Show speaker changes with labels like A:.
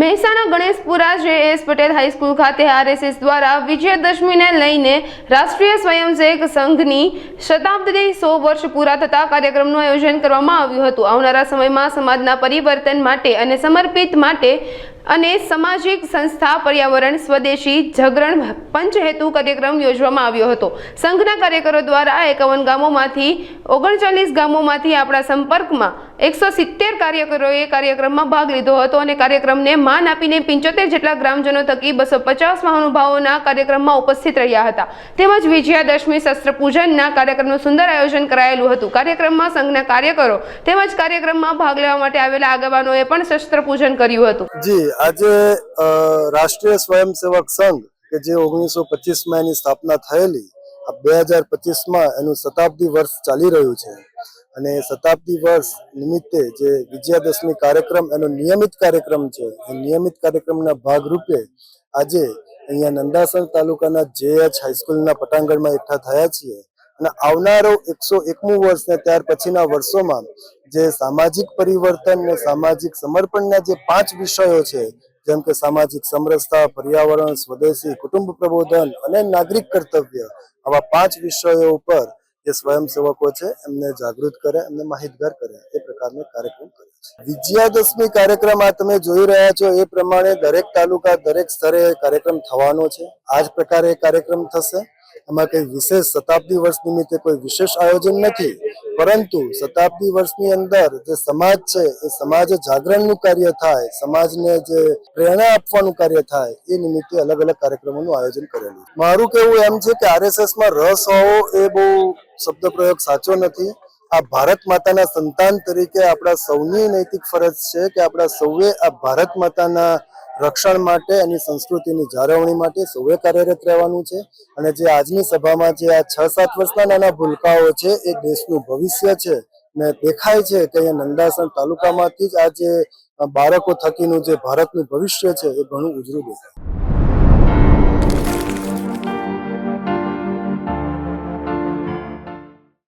A: Mahesana Ganeshpura J S Patel high school ખાતે RSS દ્વારા વિજયાદશમીને લઈને રાષ્ટ્રીય સ્વયંસેવક સંઘની શતાબ્દી સો વર્ષ પૂરા થતા કાર્યક્રમનું આયોજન કરવામાં આવ્યું હતું. આવનારા સમયમાં સમાજના પરિવર્તન માટે અને સમર્પિત માટે અને સામાજિક સંસ્થા પર્યાવરણ, સ્વદેશી જગરણ પંચહેતુ કાર્યક્રમ યોજવામાં આવ્યો હતો. સંઘના કાર્યકરો દ્વારા એકાવન ગામોમાંથી ઓગણચાલીસ ગામોમાંથી આપણા સંપર્કમાં એકસો સિત્તેર કાર્યકરોએ કાર્યક્રમમાં ભાગ લીધો હતો અને કાર્યક્રમને માન આપીને પંચોતેર જેટલા ગ્રામજનો થકી બસો પચાસ મહાનુભાવોના કાર્યક્રમમાં ઉપસ્થિત રહ્યા હતા. તેમજ વિજયાદશમી શસ્ત્ર પૂજનના કાર્યક્રમનું સુંદર આયોજન કરાયેલું હતું. કાર્યક્રમમાં સંઘના કાર્યકરો તેમજ કાર્યક્રમમાં ભાગ લેવા માટે આવેલા આગેવાનોએ પણ શસ્ત્ર પૂજન કર્યું હતું.
B: જી, આજે રાષ્ટ્રીય સ્વયંસેવક સંઘ, કે જે ઓગણીસો પચીસમાં એની સ્થાપના થયેલી, આ બે હજાર પચીસમાં એનું શતાબ્દી વર્ષ ચાલી રહ્યું છે. અને શતાબ્દી વર્ષ નિમિત્તે જે વિજયાદશમી કાર્યક્રમ, એનો નિયમિત કાર્યક્રમ છે, એ નિયમિત કાર્યક્રમના ભાગરૂપે આજે અહીંયા નંદાસર તાલુકાના જેએચ હાઈસ્કૂલના પટાંગણમાં એકઠા થયા છીએ. અને આવનારો એકસો એકમું વર્ષ ને ત્યાર પછીના વર્ષોમાં જે સામાજિક પરિવર્તન ને સામાજિક સમર્પણના જે પાંચ વિષયો છે, જેમ કે સામાજિક સમરસતા, પર્યાવરણ, સ્વદેશી કુટુંબ પ્રબોધન અને નાગરિક કર્તવ્ય, આવા પાંચ વિષયો ઉપર જે સ્વયંસેવકો છે, એમને જાગૃત કરે, એમને માહિતગાર કરે, એ પ્રકારનો કાર્યક્રમ કરે છે. વિજયાદશમી કાર્યક્રમ આ તમે જોઈ રહ્યા છો, એ પ્રમાણે દરેક તાલુકા, દરેક સ્તરે કાર્યક્રમ થવાનો છે. આ જ પ્રકારે કાર્યક્રમ થશે. એમાં કઈ વિશેષ શતાબ્દી વર્ષ નિમિત્તે કોઈ વિશેષ આયોજન નથી, પરંતુ શતાબ્દી વર્ષની અંદર જે સમાજ છે, એ સમાજ જાગરણનું કાર્ય થાય, સમાજને જે પ્રેરણા આપવાનું કાર્ય થાય, એ નિમિત્તે અલગ અલગ કાર્યક્રમોનું આયોજન કરેલું મારું કેવું એમ છે કે આરએસએસમાં રસ હોવો એ બહુ શબ્દ પ્રયોગ સાચો નથી. આ ભારત માતાના સંતાન તરીકે આપણા સૌની નૈતિક ફરજ છે કે આપણા સૌએ આ ભારત માતાના રક્ષણ માટે એની સંસ્કૃતિની જાળવણી માટે સૌએ કાર્યરત રહેવાનું છે. અને જે આજની સભામાં જે આ છ સાત વર્ષના નાના ભૂલકાઓ છે, એ દેશનું ભવિષ્ય છે ને દેખાય છે કે અહીંયા નંદાસણ તાલુકામાંથી જ આ જે બાળકો થકીનું જે ભારતનું ભવિષ્ય છે, એ ઘણું ઉજળું દેખાય.